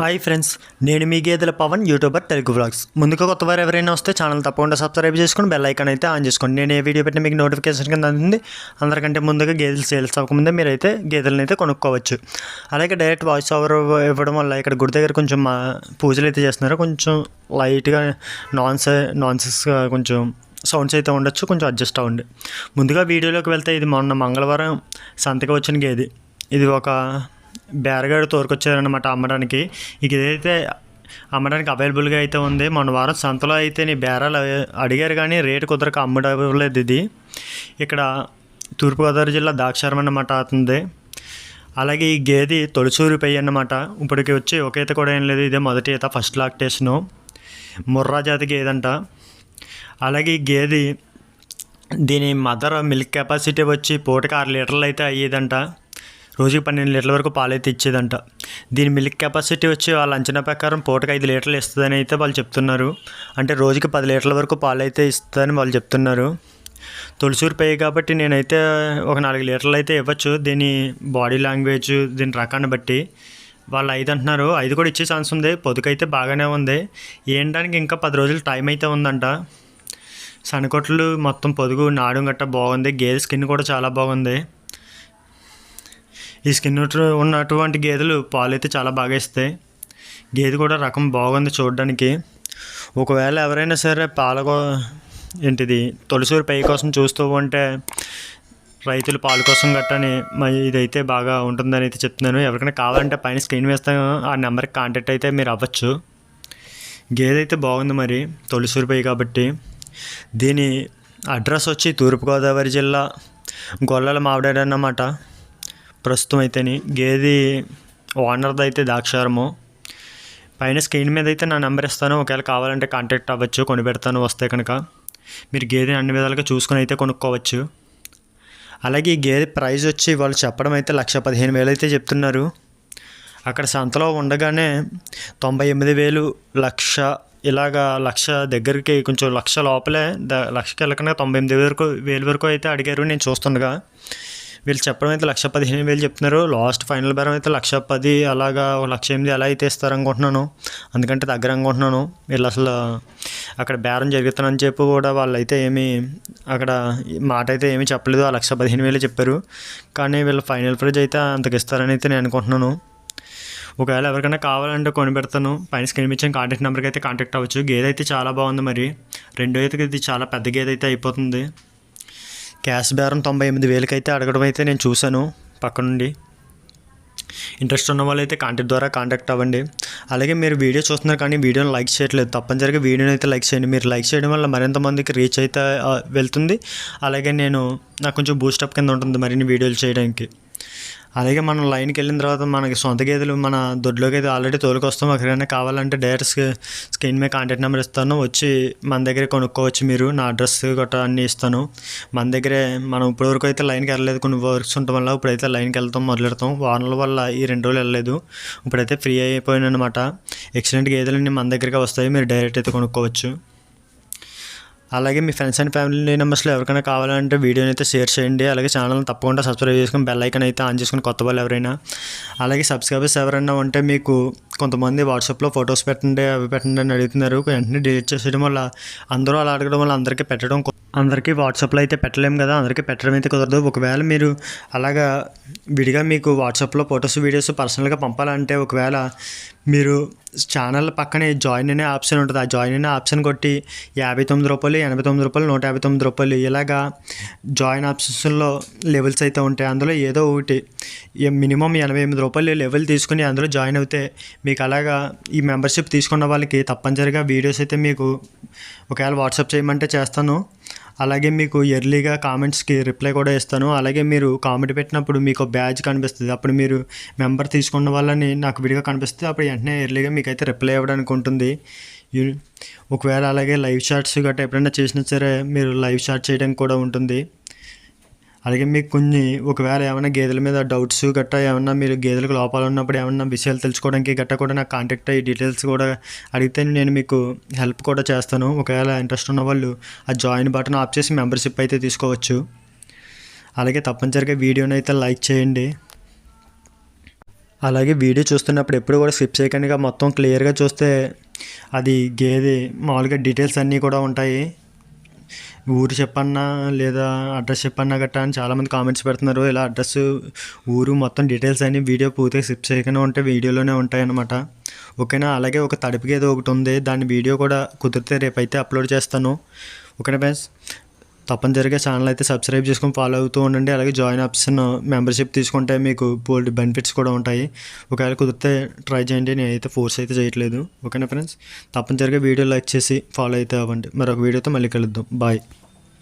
Hi friends నేను మీ గేదెల Pawan YouTuber Telugu vlogs. ముందుగా కొత్త వారు ఎవరైనా వస్తే ఛానల్ తప్పకుండా సబ్స్క్రైబ్ చేసుకొని బెల్ ఐకాన్ అయితే ఆన్ చేసుకోండి. నేను ఏ వీడియో పెట్టినా మీకు నోటిఫికేషన్ కింద అందుతుంది అందరికంటే ముందుగా గేదెలు సేల్స్ అవ్వకముందే మీరైతే గేదెలను అయితే కొనుక్కోవచ్చు. అలాగే డైరెక్ట్ వాయిస్ ఓవర్ ఇవ్వడం వల్ల ఇక్కడ గుడి దగ్గర కొంచెం మా పూజలు అయితే చేస్తున్నారు. కొంచెం లైట్గా నాన్స్ నాన్సెస్గా కొంచెం సౌండ్స్ అయితే ఉండొచ్చు కొంచెం అడ్జస్ట్ అవ్వండి. ముందుగా వీడియోలోకి వెళ్తే ఇది మొన్న మంగళవారం సంతకి వచ్చిన గేది. ఇది ఒక బేరగాడు తోరుకొచ్చారనమాట అమ్మడానికి. ఇక ఇదైతే అమ్మడానికి అవైలబుల్గా అయితే ఉంది. మొన్న వారం సంతలో అయితే నీ బేరాలు అడిగారు కానీ రేటు కుదరక అమ్మడలేదు ఇది. ఇక్కడ తూర్పుగోదావరి జిల్లా ద్రాక్షారం అన్నమాట అవుతుంది అలాగే ఈ గేది తొలిసూరి అన్నమాట. ఇప్పటికి వచ్చి ఒక ఈత కూడా ఏం లేదు. ఇదే మొదటి ఈత ఫస్ట్ లాక్టేషను ముర్రా జాతి గేదంట. అలాగే ఈ గేది దీని మదర్ మిల్క్ కెపాసిటీ వచ్చి పూటకి ఆరు లీటర్లు అయితే అయ్యేదంట. రోజుకి పన్నెండు లీటర్ల వరకు పాలు అయితే ఇచ్చేదంట. దీని మిల్క్ కెపాసిటీ వచ్చి వాళ్ళ అంచనా ప్రకారం పూటకు ఐదు లీటర్లు ఇస్తుందని అయితే వాళ్ళు చెప్తున్నారు. అంటే రోజుకి పది లీటర్ల వరకు పాలు అయితే ఇస్తుందని వాళ్ళు చెప్తున్నారు. తులసూరు పై కాబట్టి నేనైతే ఒక నాలుగు లీటర్లు అయితే ఇవ్వచ్చు. దీని బాడీ లాంగ్వేజ్ దీని రకాన్ని బట్టి వాళ్ళు ఐదు అంటున్నారు. ఐదు కూడా ఇచ్చే ఛాన్స్ ఉంది. పొదుకైతే బాగానే ఉంది. ఏంటానికి ఇంకా పది రోజులు టైం అయితే ఉందంట. సనకొట్లు మొత్తం పొదుగు నాడు గట్ట బాగుంది. గేదె స్కిన్ కూడా చాలా బాగుంది. ఈ స్కిన్ ఉన్నటువంటి గేదెలు పాలు అయితే చాలా బాగా ఇస్తాయి. గేదె కూడా రకం బాగుంది చూడడానికి. ఒకవేళ ఎవరైనా సరే పాలకో ఏంటిది తొలిసూరి పై కోసం చూస్తూ ఉంటే రైతులు పాల కోసం గట్టని మరి ఇదైతే బాగా ఉంటుందని అయితే చెప్తున్నాను. ఎవరికైనా కావాలంటే పైన స్క్రీన్ వేస్తాను. ఆ నెంబర్కి కాంటాక్ట్ అయితే మీరు అవ్వచ్చు. గేదె అయితే బాగుంది మరి తొలిసూరి పై కాబట్టి. దీని అడ్రస్ వచ్చి తూర్పుగోదావరి జిల్లా గొల్లల మావిడాడు అన్నమాట ప్రస్తుతం అయితేని గేది ఓనర్ది అయితే దాక్షారము పైన స్క్రీన్ మీద అయితే నా నెంబర్ ఇస్తాను. ఒకవేళ కావాలంటే కాంటాక్ట్ అవ్వచ్చు కొని పెడతాను వస్తే కనుక. మీరు గేదెని అన్ని విధాలుగా చూసుకొని అయితే కొనుక్కోవచ్చు. అలాగే ఈ గేదె ప్రైస్ వచ్చి వాళ్ళు చెప్పడం అయితే లక్ష పదిహేను వేలు అయితే చెప్తున్నారు. అక్కడ సంతలో ఉండగానే తొంభై ఎనిమిది వేలు లక్ష ఇలాగా లక్ష దగ్గరికి కొంచెం లక్ష లోపలే ద లక్షకి వెళ్ళకుండా తొంభై ఎనిమిది వరకు వేలు వరకు అయితే అడిగారు. నేను చూస్తుండగా వీళ్ళు చెప్పడం అయితే లక్ష పదిహేను వేలు చెప్తున్నారు. లాస్ట్ ఫైనల్ బేరం అయితే లక్ష పది అలాగా ఒక లక్ష ఎనిమిది అలా అయితే ఇస్తారు అనుకుంటున్నాను. అందుకంటే దగ్గర అనుకుంటున్నాను. వీళ్ళు అసలు అక్కడ బేరం జరుగుతుందని చెప్పి కూడా వాళ్ళు అయితే ఏమీ అక్కడ మాట అయితే ఏమీ చెప్పలేదు. ఆ లక్ష పదిహేను వేలు చెప్పారు. కానీ వీళ్ళు ఫైనల్ ప్రైజ్ అయితే అంతకు ఇస్తారని అయితే నేను అనుకుంటున్నాను. ఒకవేళ ఎవరికైనా కావాలంటే కొని పెడతాను పైన స్క్రీన్ ఇచ్చిన కాంటాక్ట్ నెంబర్కి అయితే కాంటాక్ట్ అవ్వచ్చు. గేదె అయితే చాలా బాగుంది మరి. రెండో అయితే ఇది చాలా పెద్ద గేదె అయితే అయిపోతుంది. క్యాష్ బేరం తొంభై ఎనిమిది వేలకైతే అయితే అడగడం అయితే నేను చూశాను పక్క నుండి ఇంట్రెస్ట్ ఉన్న వాళ్ళు అయితే కాంటాక్ట్ ద్వారా కాంటాక్ట్ అవ్వండి. అలాగే మీరు వీడియో చూస్తున్నారు కానీ వీడియోని లైక్ చేయట్లేదు. తప్పనిసరిగా వీడియోని అయితే లైక్ చేయండి. మీరు లైక్ చేయడం వల్ల మరింత మందికి రీచ్ అయితే వెళ్తుంది. అలాగే నేను నాకు కొంచెం బూస్టప్ కింద ఉంటుంది మరిన్ని వీడియోలు చేయడానికి. అలాగే మనం లైన్కి వెళ్ళిన తర్వాత మనకి సొంత గేదెలు మన దొడ్లోకి అయితే ఆల్రెడీ తోలుకొస్తాం. ఎక్కడైనా కావాలంటే డైరెక్ట్ స్క్రీన్ మీద కాంటాక్ట్ నెంబర్ ఇస్తాను. వచ్చి మన దగ్గరే కొనుక్కోవచ్చు మీరు. నా అడ్రస్ గట్రా అన్నీ ఇస్తాను. మన దగ్గరే మనం ఇప్పటివరకు అయితే లైన్కి వెళ్ళలేదు. కొన్ని వర్క్స్ ఉండటం వల్ల ఇప్పుడైతే లైన్కి వెళ్తాం మొదలెడతాం. వానల వల్ల ఈ రెండు రోజులు వెళ్ళలేదు. ఇప్పుడైతే ఫ్రీ అయిపోయాను అనమాట ఎక్సలెంట్ గేదెలన్నీ మన దగ్గరికి వస్తాయి. మీరు డైరెక్ట్ అయితే కొనుక్కోవచ్చు. అలాగే మీ ఫ్రెండ్స్ అండ్ ఫ్యామిలీ మెంబర్స్లో ఎవరికైనా కావాలంటే వీడియోని అయితే షేర్ చేయండి. అలాగే ఛానల్ని తప్పకుండా సబ్స్క్రైబ్ చేసుకుని బెల్ ఐకన్ అయితే ఆన్ చేసుకుని కొత్త వాళ్ళు ఎవరైనా. అలాగే సబ్స్క్రైబర్స్ ఎవరైనా ఉంటే మీకు కొంతమంది వాట్సాప్లో ఫొటోస్ పెట్టండి అవి పెట్టండి అని అడుగుతున్నారు. వెంటనే డిలీట్ చేసేయడం వల్ల అందరూ అలా అడగడం వల్ల అందరికీ పెట్టడం అందరికీ వాట్సాప్లో అయితే పెట్టలేము కదా అందరికీ పెట్టడం అయితే కుదరదు. ఒకవేళ మీరు అలాగా విడిగా మీకు వాట్సాప్లో ఫొటోస్ వీడియోస్ పర్సనల్గా పంపాలంటే ఒకవేళ మీరు ఛానల్ పక్కనే జాయిన్ అనే ఆప్షన్ ఉంటుంది. ఆ జాయిన్ అనే ఆప్షన్ కొట్టి యాభై తొమ్మిది రూపాయలు ఎనభై తొమ్మిది రూపాయలు నూట యాభై తొమ్మిది రూపాయలు ఇలాగా జాయిన్ ఆప్షన్స్లో లెవెల్స్ అయితే ఉంటాయి. అందులో ఏదో ఒకటి మినిమం ఎనభై ఎనిమిది రూపాయలు లెవెల్ తీసుకుని అందులో జాయిన్ అవుతే మీకు అలాగా ఈ మెంబర్షిప్ తీసుకున్న వాళ్ళకి తప్పనిసరిగా వీడియోస్ అయితే మీకు ఒకవేళ వాట్సాప్ చేయమంటే చేస్తాను. అలాగే మీకు ఎర్లీగా కామెంట్స్కి రిప్లై కూడా ఇస్తాను. అలాగే మీరు కామెంట్ పెట్టినప్పుడు మీకు బ్యాజ్ కనిపిస్తుంది. అప్పుడు మీరు మెంబర్ తీసుకున్న వాళ్ళని నాకు విడిగా కనిపిస్తుంది. అప్పుడు వెంటనే ఎర్లీగా మీకు అయితే రిప్లై ఇవ్వడానికి ఉంటుంది ఒకవేళ అలాగే లైవ్ చాట్స్ గట్రా ఎప్పుడైనా చేసినా సరే మీరు లైవ్ చాట్ చేయడానికి కూడా ఉంటుంది. అలాగే మీకు కొన్ని ఒకవేళ ఏమైనా గేదెల మీద డౌట్స్ గట్టా ఏమన్నా మీరు గేదెలకు లోపాలు ఉన్నప్పుడు ఏమన్నా విషయాలు తెలుసుకోవడానికి గట్టా కూడా నాకు కాంటాక్ట్ అయ్యి డీటెయిల్స్ కూడా అడిగితే నేను మీకు హెల్ప్ కూడా చేస్తాను. ఒకవేళ ఇంట్రెస్ట్ ఉన్న వాళ్ళు ఆ జాయిన్ బటన్ ఆఫ్ చేసి మెంబర్షిప్ అయితే తీసుకోవచ్చు. అలాగే తప్పనిసరిగా వీడియోని అయితే లైక్ చేయండి. అలాగే వీడియో చూస్తున్నప్పుడు ఎప్పుడు కూడా స్కిప్ చేయకుండా. మొత్తం క్లియర్గా చూస్తే అది గేదె మామూలుగా డీటెయిల్స్ అన్నీ కూడా ఉంటాయి. ఊరు చెప్పన్నా లేదా అడ్రస్ చెప్పన్నా గట్టా అని చాలామంది కామెంట్స్ పెడుతున్నారు. ఇలా అడ్రస్ ఊరు మొత్తం డీటెయిల్స్ అన్ని వీడియో పూర్తిగా స్కిప్ చేయకుండా ఉంటే వీడియోలోనే ఉంటాయి అన్నమాట ఓకేనా? అలాగే ఒక తడిపి గేదె ఒకటి ఉంది. దాని వీడియో కూడా కుదిరితే రేపు అయితే అప్లోడ్ చేస్తాను. ఓకేనా ఫ్రెండ్స్ తప్పనిసరిగా ఛానల్ అయితే సబ్స్క్రైబ్ చేసుకొని ఫాలో అవుతూ ఉండండి. అలాగే జాయిన్ ఆప్షన్ మెంబర్షిప్ తీసుకుంటే మీకు బోల్డ్ బెనిఫిట్స్ కూడా ఉంటాయి. ఒకవేళ కుదిరితే ట్రై చేయండి. నేనైతే ఫోర్స్ అయితే చేయట్లేదు. ఓకేనా ఫ్రెండ్స్ తప్పనిసరిగా వీడియో లైక్ చేసి ఫాలో అయితే అవ్వండి. మరొక వీడియోతో మళ్ళీ కలుద్దాం. బాయ్